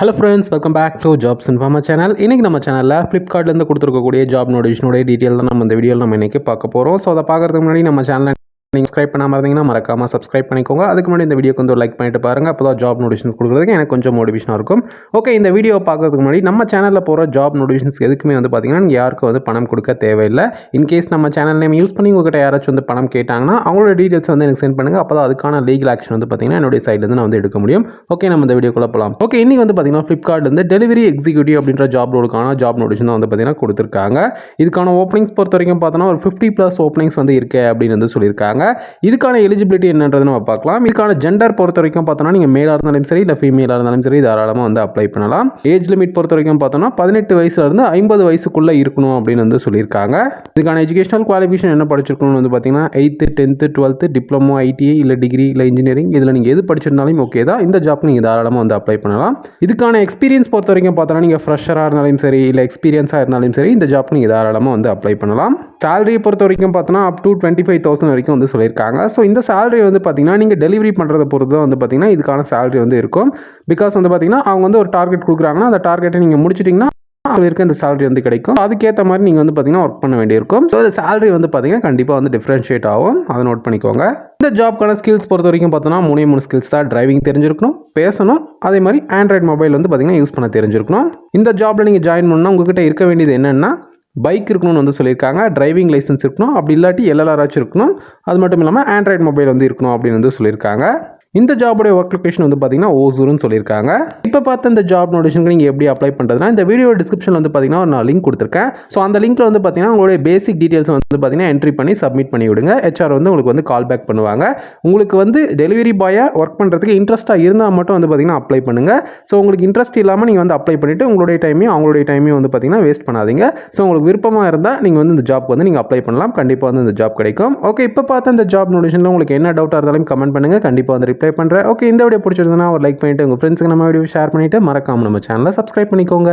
Hello friends welcome back to jobs informa channel இன்றைக்கி நம்ம சேனலில் ஃப்ளிப்கார்ட்லேருந்து கொடுத்துருக்கக்கூடிய ஜாப் நோட்டிஃபிகேஷனுடைய டீட்டெயில் தான் நம்ம இந்த வீடியோவில் நம்ம இன்றைக்கி பார்க்க போகிறோம் ஸோ அதை பார்க்குறதுக்கு முன்னாடி நம்ம சேனலை சப்ஸ்கிரைப் பண்ணாமல் இருந்தீங்கன்னா மறக்காமல் சப்ஸ்கிரைப் பண்ணிக்கோங்க. அதுக்கு முன்னாடி இந்த வீடியோக்கு வந்து ஒரு லைக் பண்ணிட்டு பாருங்கள் அப்போ தான் ஜாப் நோட்டிஃபிகேஷன் கொடுக்குறதுக்கு எனக்கு கொஞ்சம் மோட்டிவேஷனாக இருக்கும். ஓகே இந்த வீடியோ பார்க்கறதுக்கு முன்னாடி நம்ம சேனலில் போகிற ஜாப் நோட்டிஃபிகேஷன்ஸ் எதுக்குமே வந்து பார்த்தீங்கன்னா நீங்கள் யாருக்கும் வந்து பணம் கொடுக்க தேவையில்லை. இன்கேஸ் நம்ம சேனல் நேம் யூஸ் பண்ணி உங்கள்கிட்ட யாராச்சும் வந்து பணம் கேட்டாங்கன்னா அவங்களோட டீட்டெயில்ஸ் வந்து எனக்கு சென்ட் பண்ணுங்கள் அப்போ தான் அதுக்கான லீகல் ஆக்ஷன் வந்து பார்த்தீங்கன்னா என்னுடைய சைட்லேருந்து நான் வந்து எடுக்க முடியும். ஓகே நம்ம இந்த வீடியோக்குள்ளே போகலாம் ஓகே இன்றைக்கி வந்து பார்த்தீங்கன்னா ஃப்ளிப்கார்ட் வந்து டெலிவரி எக்ஸிக்யூட்டிவ் அப்படின்ற ஜாப் ரோலுக்கான ஜாப் நோட்டிஃபிகேஷன் வந்து பார்த்தீங்கன்னா கொடுத்துருக்காங்க. இதுக்கான ஓப்பனிங்ஸ் பொறுத்த வரைக்கும் பார்த்தோன்னா ஒரு ஃபிஃப்டி ப்ளஸ் ஓப்பனிங்ஸ் வந்து இருக்குது அப்படின்னு வந்து சொல்லியிருக்காங்க. இதுக்கான எலிஜிபிலிட்டி என்னன்றது நம்ம பார்க்கலாம். இதுக்கான ஜெண்டர் பொறுத்த வரைக்கும் பார்த்தோன்னா நீங்கள் மேலாக இருந்தாலும் சரி இல்லை ஃபீமேலாக இருந்தாலும் சரி தாராளமாக வந்து அப்ளை பண்ணலாம். ஏஜ் லிமிட் பொறுத்த வரைக்கும் பார்த்தோன்னா பதினெட்டு வயசுல இருந்து ஐம்பது வயசுக்குள்ளே இருக்கணும் அப்படின்னு வந்து சொல்லியிருக்காங்க. இதுக்கான எஜுகேஷனல் குவாலிஃபிகேஷன் என்ன படிச்சிருக்கணும்னு வந்து பார்த்தீங்கன்னா eighth tenth twelfth diploma ITI இல்லை டிகிரி இல்லை இன்ஜினியரிங் இதில் நீங்கள் எது படிச்சிருந்தாலும் ஓகே தான். இந்த ஜாப் நீங்கள் தாராளமாக வந்து அப்ளை பண்ணலாம். இதுக்கான எக்ஸ்பீரியன்ஸ் பொறுத்த வரைக்கும் பார்த்தோன்னா நீங்கள் ஃப்ரெஷராக இருந்தாலும் சரி இல்லை எக்ஸ்பீரியன்ஸாக இருந்தாலும் சரி இந்த ஜாப் நீங்கள் தாராளமாக வந்து அப்ளை பண்ணலாம். சேலரியை பொறுத்த வரைக்கும் பார்த்தோன்னா up to twenty five thousand வரைக்கும் வந்து சொல்லியிருக்காங்க ஸோ இந்த சேலரி வந்து பார்த்தீங்கன்னா நீங்கள் டெலிவரி பண்ணுறத பொறுத்து தான் வந்து பார்த்தீங்கன்னா இதுக்கான சேலரி வந்து இருக்கும். பிகாஸ் வந்து பார்த்தீங்கன்னா அவங்க வந்து ஒரு டார்கெட் கொடுக்குறாங்கன்னா அந்த டார்கெட்டை நீங்கள் முடிச்சிட்டிங்கன்னா அவங்களுக்கு இருக்க இந்த சேலரி வந்து கிடைக்கும். அதுக்கேற்ற மாதிரி நீங்கள் வந்து பார்த்தீங்கன்னா ஒர்க் பண்ண வேண்டியிருக்கும். ஸோ இந்த சேலரி வந்து பார்த்தீங்கன்னா கண்டிப்பாக வந்து டிஃப்ரென்ஷியேட் ஆகும். அதை நோட் பண்ணிக்கோங்க. இந்த ஜாப்க்கான ஸ்கில்ஸ் பொறுத்த வரைக்கும் பார்த்தோன்னா மூணு மூணு ஸ்கில்ஸ் தான் டிரைவிங் தெரிஞ்சிருக்கணும் பேசணும். அதே மாதிரி ஆண்ட்ராய்டு மொபைல் வந்து பார்த்தீங்கன்னா யூஸ் பண்ண தெரிஞ்சிருக்கணும். இந்த ஜாப்பில் நீங்கள் ஜாயின் பண்ணால் உங்ககிட்ட இருக்க வேண்டியது என்னென்னா பைக் இருக்கணும்னு வந்து சொல்லியிருக்காங்க டிரைவிங் லைசன்ஸ் இருக்கணும் அப்படி இல்லாட்டி எல்எல்ஆராச்சும் இருக்கணும் அது மட்டும் இல்லாமல் ஆண்ட்ராய்ட் மொபைல் வந்து இருக்கணும் அப்படின்னு வந்து சொல்லியிருக்காங்க. இந்த ஜாபுடைய ஒர்க் லொகேஷன் வந்து பார்த்தீங்கன்னா ஓசூர்னு சொல்லியிருக்காங்க. இப்போ பார்த்த இந்த ஜாப் நோட்டிஷனுக்கு நீங்கள் எப்படி அப்ளை பண்ணுறதுனா இந்த வீடியோ டிஸ்கிரிப்ஷன் வந்து பார்த்தீங்கன்னா ஒரு நான் லிங்க் கொடுத்துருக்கேன். ஸோ அந்த லிங்கில் வந்து பார்த்தீங்கன்னா உங்களுடைய பேசிக் டீட்டெயில்ஸ் வந்து பார்த்தீங்கன்னா என்ட்ரி பண்ணி சப்மிட் பண்ணி விடுங்க. ஹெச்ஆர் வந்து உங்களுக்கு வந்து கால் பேக் பண்ணுவாங்க. உங்களுக்கு வந்து டெலிவரி பாயாக ஒர்க் பண்ணுறதுக்கு இன்ட்ரெஸ்ட்டாக இருந்தால் மட்டும் வந்து பார்த்தீங்கன்னா அப்ளை பண்ணுங்கள் ஸோ உங்களுக்கு இன்ட்ரெஸ்ட் இல்லாமல் நீங்கள் வந்து அப்ளை பண்ணிவிட்டு உங்களுடைய டைமையும் அவங்களுடைய டைமையும் வந்து பார்த்தீங்கன்னா வேஸ்ட் பண்ணாதீங்க. ஸோ உங்களுக்கு விருப்பமாக இருந்தால் நீங்கள் வந்து இந்த ஜாப் வந்து நீங்கள் அப்ளை பண்ணலாம். கண்டிப்பாக வந்து இந்த ஜாப் கிடைக்கும். ஓகே இப்போ பார்த்த இந்த ஜாப் நோட்டிஷனில் உங்களுக்கு என்ன டவுட்டாக இருந்தாலும் கமெண்ட் பண்ணுங்கள் கண்டிப்பாக வந்து ரிப்ளை பண்ணுறேன் ஓகே இந்த வீடியோ பிடிச்சிருந்தனா ஒரு லைக் பண்ணிவிட்டு உங்கள் ஃப்ரெண்ட்ஸுக்கு நம்ம வீடியோ ஷேர் பண்ணிவிட்டு மறக்காமல் நம்ம சேனலை சப்ஸ்கிரைப் பண்ணிக்கோங்க.